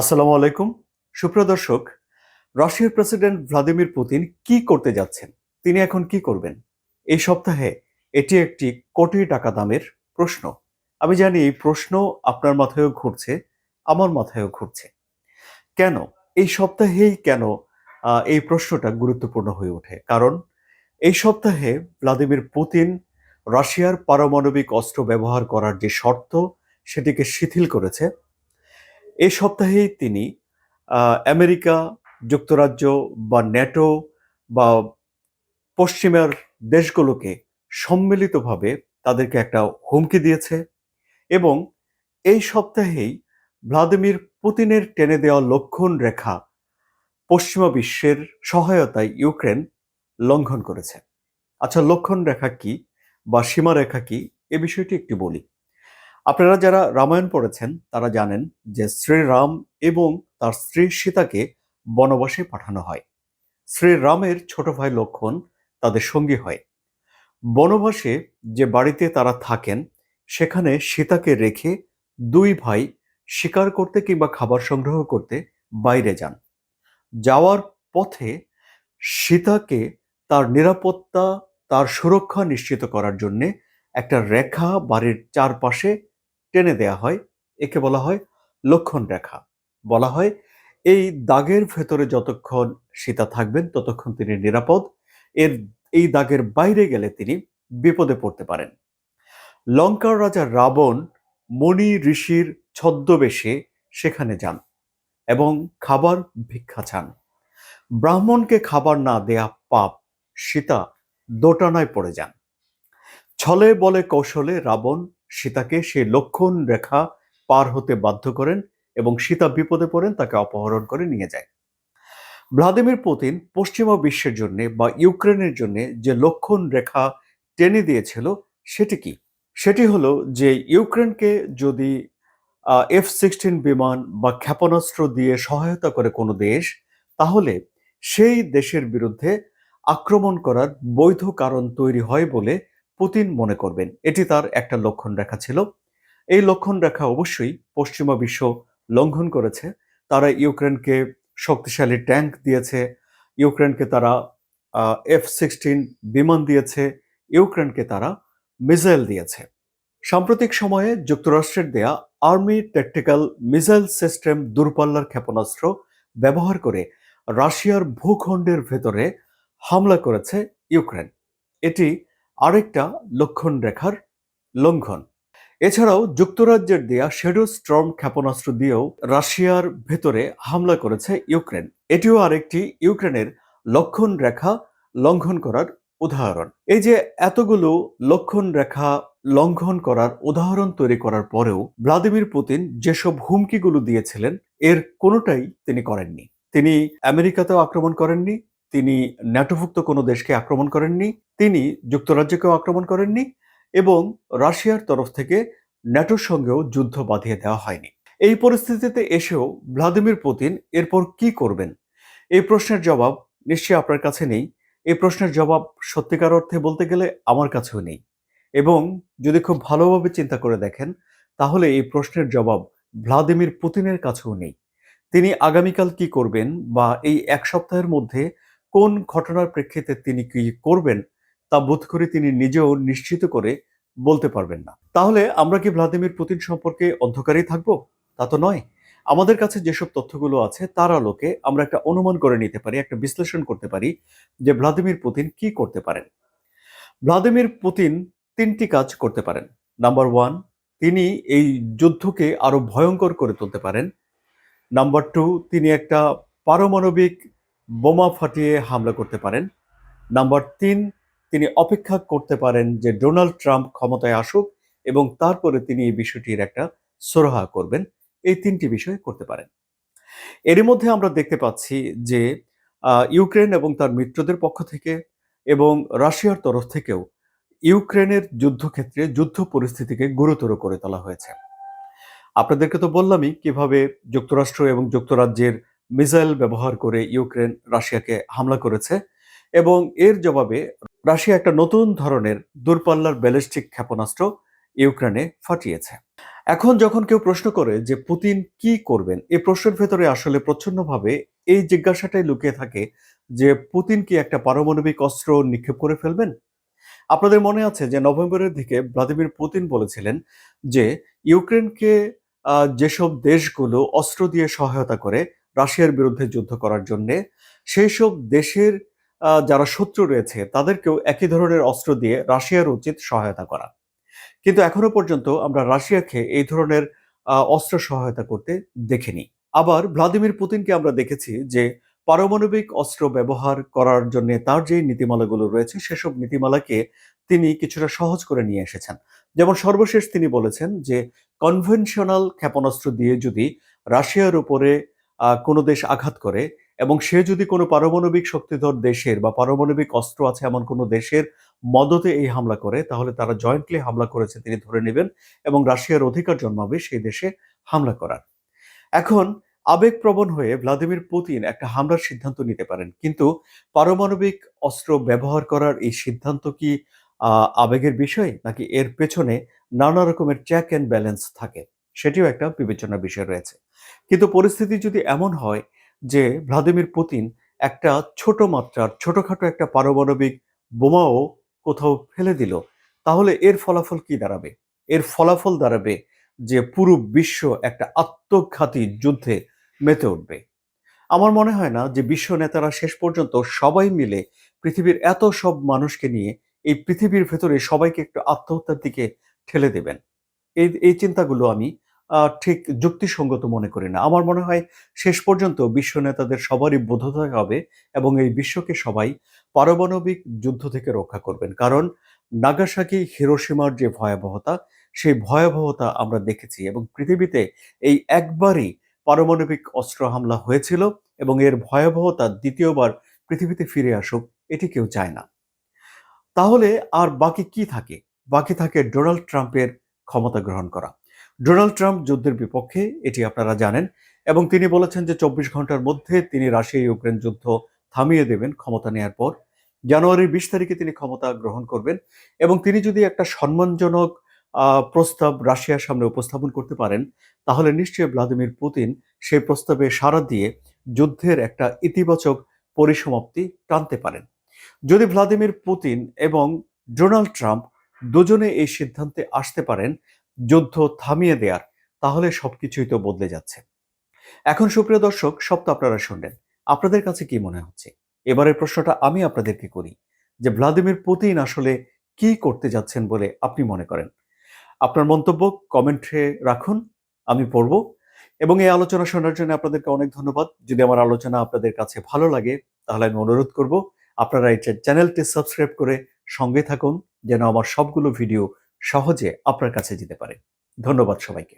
আসসালামু আলাইকুম। সুপ্রিয় দর্শক, রাশিয়ার প্রেসিডেন্ট ভ্লাদিমির পুতিন কি করতে যাচ্ছেন? তিনি এখন কি করবেন? এই সপ্তাহে এটি একটি কোটি টাকা দামের প্রশ্ন। আমি জানি এই প্রশ্ন আপনার মাথায়ও ঘুরছে, আমার মাথায়ও ঘুরছে। কেন? এই সপ্তাহেই কেন এই প্রশ্নটা গুরুত্বপূর্ণ হয়ে ওঠে? কারণ এই সপ্তাহে ভ্লাদিমির পুতিন রাশিয়ার পারমাণবিক অস্ত্র ব্যবহার করার যে শর্ত, সেটিকে শিথিল করেছে। এই সপ্তাহেই তিনি আমেরিকা যুক্তরাজ্য বা ন্যাটো বা পশ্চিমের দেশগুলোকে সম্মিলিতভাবে তাদেরকে একটা হুমকি দিয়েছে এবং এই সপ্তাহেই ভ্লাদিমির পুতিনের টেনে দেওয়া লক্ষণ রেখা পশ্চিমা বিশ্বের সহায়তায় ইউক্রেন লঙ্ঘন করেছে। আচ্ছা লক্ষণ রেখা কি বা সীমারেখা কি? এ বিষয়টি একটু বলি। আপনারা যারা রামায়ণ পড়েছেন, তারা জানেন যে শ্রীরাম এবং তার স্ত্রী সীতাকে বনবাসে পাঠানো হয়। শ্রীরামের ছোট ভাই লক্ষণ তাদের সঙ্গী হয়। বনবাসে যে বাড়িতে তারা থাকেন, সেখানে সীতাকে রেখে দুই ভাই শিকার করতে কিংবা খাবার সংগ্রহ করতে বাইরে যান। যাওয়ার পথে সীতাকে তার নিরাপত্তা, তার সুরক্ষা নিশ্চিত করার জন্যে একটা রেখা বাড়ির চারপাশে টেনে দেয়া হয়, একে বলা হয় লক্ষণ রেখা। বলা হয় এই দাগের ভেতরে যতক্ষণ সীতা থাকবেন, ততক্ষণ তিনি নিরাপদ। এর, এই দাগের বাইরে গেলে তিনি বিপদে পড়তে পারেন। লঙ্কার রাজা রাবণ মণি ঋষির ছদ্মবেশে সেখানে যান এবং খাবার ভিক্ষা চান। ব্রাহ্মণকে খাবার না দেয়া পাপ, সীতা দোটানায় পড়ে যান। ছলে বলে কৌশলে রাবণ সীতাকে সেই লক্ষণ রেখা পার হতে বাধ্য করেন এবং সীতা বিপদে পড়েন, তাকে অপহরণ করে নিয়ে যায়। ভ্লাদিমির পুতিন পশ্চিমা বিশ্বের জন্য বা ইউক্রেনের জন্য যে লক্ষণ রেখা টেনে দিয়েছিল, সেটি কি? সেটি হলো যে ইউক্রেনকে যদি এফ সিক্সটিন বিমান বা ক্ষেপণাস্ত্র দিয়ে সহায়তা করে কোনো দেশ, তাহলে সেই দেশের বিরুদ্ধে আক্রমণ করার বৈধ কারণ তৈরি হয় বলে পুতিন মনে করবেন। এটি তার একটা লক্ষণ রেখা ছিল। এই লক্ষণ রেখা অবশ্যই পশ্চিমা বিশ্ব লঙ্ঘন করেছে। তারা ইউক্রেনকে শক্তিশালী ট্যাঙ্ক দিয়েছে। ইউক্রেনকে তারা এফ সিক্সটিন বিমান দিয়েছে। ইউক্রেনকে তারা মিসাইল দিয়েছে। সাম্প্রতিক সময়ে যুক্তরাষ্ট্রের দেয়া আর্মি ট্যাকটিক্যাল মিসাইল সিস্টেম দূরপাল্লার ক্ষেপণাস্ত্র ব্যবহার করে রাশিয়ার ভূখণ্ডের ভেতরে হামলা করেছে ইউক্রেন। এটি আরেকটা লক্ষণ রেখার লঙ্ঘন। এছাড়াও যুক্তরাজ্যের দেয়া শেডো স্টর্ম ক্ষেপণাস্ত্র দিয়েও রাশিয়ার ভেতরে হামলা করেছে ইউক্রেন। এটিও আরেকটি ইউক্রেনের লক্ষণ রেখা লঙ্ঘন করার উদাহরণ। এই যে এতগুলো লক্ষণ রেখা লঙ্ঘন করার উদাহরণ তৈরি করার পরেও ভ্লাদিমির পুতিন যেসব হুমকিগুলো দিয়েছিলেন, এর কোনোটাই তিনি করেননি। তিনি আমেরিকাতেও আক্রমণ করেননি তিনি ন্যাটোভুক্ত কোনো দেশকে আক্রমণ করেননি, তিনি যুক্তরাজ্যকেও আক্রমণ করেননি এবং রাশিয়ার তরফ থেকে ন্যাটোর সঙ্গেও যুদ্ধ বাঁধিয়ে দেওয়া হয়নি। এই পরিস্থিতিতে এসেও ভ্লাদিমির পুতিন এরপর কি করবেন? এই প্রশ্নের জবাব নিশ্চয়ই আপনার কাছে নেই। এই প্রশ্নের জবাব সত্যিকার অর্থে বলতে গেলে আমার কাছেও নেই। এবং যদি খুব ভালোভাবে চিন্তা করে দেখেন, তাহলে এই প্রশ্নের জবাব ভ্লাদিমির পুতিনের কাছেও নেই। তিনি আগামীকাল কি করবেন বা এই এক সপ্তাহের মধ্যে কোন ঘটনার প্রেক্ষিতে তিনি কি করবেন তা বোধ করে তিনি নিজেও নিশ্চিত করে বলতে পারবেন না। তাহলে আমরা কি ভ্লাদিমির পুতিন সম্পর্কে অন্ধকারেই থাকব? তা তো নয়। আমাদের কাছে যেসব তথ্যগুলো আছে তার আলোকে আমরা একটা অনুমান করে নিতে পারি, একটা বিশ্লেষণ করতে পারি যে ভ্লাদিমির পুতিন কি করতে পারেন। ভ্লাদিমির পুতিন তিনটি কাজ করতে পারেন। নাম্বার ওয়ান, তিনি এই যুদ্ধকে আরও ভয়ঙ্কর করে তুলতে পারেন। নাম্বার টু, তিনি একটা পারমাণবিক বোমা ফাটিয়ে হামলা করতে পারেন। নাম্বার তিন, তিনি অপেক্ষা করতে পারেন যে ডোনাল্ড ট্রাম্প ক্ষমতায় আসুক এবং তারপরে তিনি এই বিষয়টির একটা সুরাহা করবেন। এই তিনটি বিষয় করতে পারেন। এরই মধ্যে আমরা দেখতে পাচ্ছি যে ইউক্রেন এবং তার মিত্রদের পক্ষ থেকে এবং রাশিয়ার তরফ থেকেও ইউক্রেনের যুদ্ধক্ষেত্রে যুদ্ধ পরিস্থিতিকে গুরুতর করে তোলা হয়েছে। আপনাদেরকে তো বললামই কীভাবে যুক্তরাষ্ট্র এবং যুক্তরাজ্যের মিসাইল ব্যবহার করে ইউক্রেন রাশিয়াকে হামলা করেছে এবং এর জবাবে রাশিয়া একটা নতুন ধরনের দূরপাল্লার ব্যালিস্টিক ক্ষেপণাস্ত্র ইউক্রেনে ফাটিয়েছে। এখন যখন কেউ প্রশ্ন করে যে পুতিন কি করবেন এই প্রশ্নের ভেতরে আসলে প্রচ্ছন্নভাবে এই জিজ্ঞাসাটাই লুকিয়ে থাকে যে পুতিন কি একটা পারমাণবিক অস্ত্র নিক্ষেপ করে ফেলবেন? আপনাদের মনে আছে যে নভেম্বরের দিকে ভ্লাদিমির পুতিন বলেছিলেন যে ইউক্রেনকে যেসব দেশগুলো অস্ত্র দিয়ে সহায়তা করে রাশিয়ার বিরুদ্ধে যুদ্ধ করার জন্য। সেই সব দেশের যারা শত্রু রয়েছে, তাদেরকেও একই ধরনের অস্ত্র দিয়ে রাশিয়ার উচিত সহায়তা করা। কিন্তু এখনও পর্যন্ত আমরা রাশিয়াকে এই ধরনের অস্ত্র সহায়তা করতে দেখিনি। আবার ভ্লাদিমির পুতিনকে আমরা দেখেছি যে, পারমাণবিক অস্ত্র ব্যবহার করার জন্য তার যে নীতিমালাগুলো রয়েছে, সেসব নীতিমালাকে তিনি কিছুটা সহজ করে নিয়ে এসেছেন। যেমন সর্বশেষ তিনি বলেছেন যে, কনভেনশনাল ক্ষেপণাস্ত্র দিয়ে যদি রাশিয়ার উপরে কোনো দেশ আঘাত করে এবং সে যদি কোনো পারমাণবিক শক্তিধর দেশের বা পারমাণবিক অস্ত্র আছে এমন কোনো দেশের মদতে এই হামলা করে, তাহলে তারা জয়েন্টলি হামলা করেছে তিনি ধরে নেবেন এবং রাশিয়ার অধিকার জন্মাবে সেই দেশে হামলা করার। এখন আবেগপ্রবণ হয়ে ভ্লাদিমির পুতিন একটা হামলার সিদ্ধান্ত নিতে পারেন, কিন্তু পারমাণবিক অস্ত্র ব্যবহার করার এই সিদ্ধান্ত কি আবেগের বিষয় নাকি এর পেছনে নানা রকমের চেক অ্যান্ড ব্যালেন্স থাকে? সেটিও একটা বিবেচনার বিষয় রয়েছে। কিন্তু পরিস্থিতি যদি এমন হয় যে ভ্লাদিমির পুতিন একটা ছোট মাত্রার, ছোটখাটো একটা পারমাণবিক বোমাও কোথাও ফেলে দিল, তাহলে এর ফলাফল কি দাঁড়াবে? এর ফলাফল দাঁড়াবে যে পুরো বিশ্ব একটা আত্মঘাতী যুদ্ধে মেতে উঠবে। আমার মনে হয় না যে বিশ্ব নেতারা শেষ পর্যন্ত সবাই মিলে পৃথিবীর এত সব মানুষকে নিয়ে এই পৃথিবীর ভেতরে সবাইকে একটু আত্মহত্যার দিকে ঠেলে দেবেন। এই এই চিন্তাগুলো আমি ঠিক যুক্তিসঙ্গত মনে করি না। আমার মনে হয় শেষ পর্যন্ত বিশ্ব নেতাদের সবারই বোধোদয় হবে এবং এই বিশ্বকে সবাই পারমাণবিক যুদ্ধ থেকে রক্ষা করবেন। কারণ নাগাসাকি হিরোসীমার যে ভয়াবহতা, সেই ভয়াবহতা আমরা দেখেছি এবং পৃথিবীতে এই একবারই পারমাণবিক অস্ত্র হামলা হয়েছিল এবং এর ভয়াবহতা দ্বিতীয়বার পৃথিবীতে ফিরে আসুক, এটি কেউ চায় না। তাহলে আর বাকি কি থাকে? বাকি থাকে ডোনাল্ড ট্রাম্পের ক্ষমতা গ্রহণ করা। ডোনাল্ড ট্রাম্প যুদ্ধের বিপক্ষে, এটি আপনারা জানেন, এবং তিনি বলেছেন যে চব্বিশ ঘণ্টার মধ্যে তিনি রাশিয়া ইউক্রেন যুদ্ধ থামিয়ে দেবেন ক্ষমতা নেয়ার পর। জানুয়ারির বিশ তারিখে তিনি ক্ষমতা গ্রহণ করবেন এবং তিনি যদি একটা সম্মানজনক প্রস্তাব রাশিয়ার সামনে উপস্থাপন করতে পারেন, তাহলে নিশ্চয়ই ভ্লাদিমির পুতিন সেই প্রস্তাবে সাড়া দিয়ে যুদ্ধের একটা ইতিবাচক পরিসমাপ্তি টানতে পারেন। যদি ভ্লাদিমির পুতিন এবং ডোনাল্ড ট্রাম্প দুজনে এই সিদ্ধান্তে আসতে পারেন যুদ্ধ থামিয়ে দেওয়ার তাহলে সবকিছুই তো বদলে যাচ্ছে। এখন সুপ্রিয় দর্শক, সব তো আপনারা শুনলেন। আপনাদের কাছে কি মনে হচ্ছে? এবারের প্রশ্নটা আমি আপনাদেরকে করি যে ভ্লাদিমির পুতিন আসলে কি করতে যাচ্ছেন বলে আপনি মনে করেন? আপনার মন্তব্য কমেন্টে রাখুন, আমি পড়ব। এবং এই আলোচনা শোনার জন্য আপনাদেরকে অনেক ধন্যবাদ। যদি আমার আলোচনা আপনাদের কাছে ভালো লাগে, তাহলে আমি অনুরোধ করব, আপনারা এই চ্যানেলটি সাবস্ক্রাইব করে সঙ্গে থাকুন, যেন আমার সবগুলো ভিডিও সহজে আপনার কাছে যেতে পারে। ধন্যবাদ সবাইকে।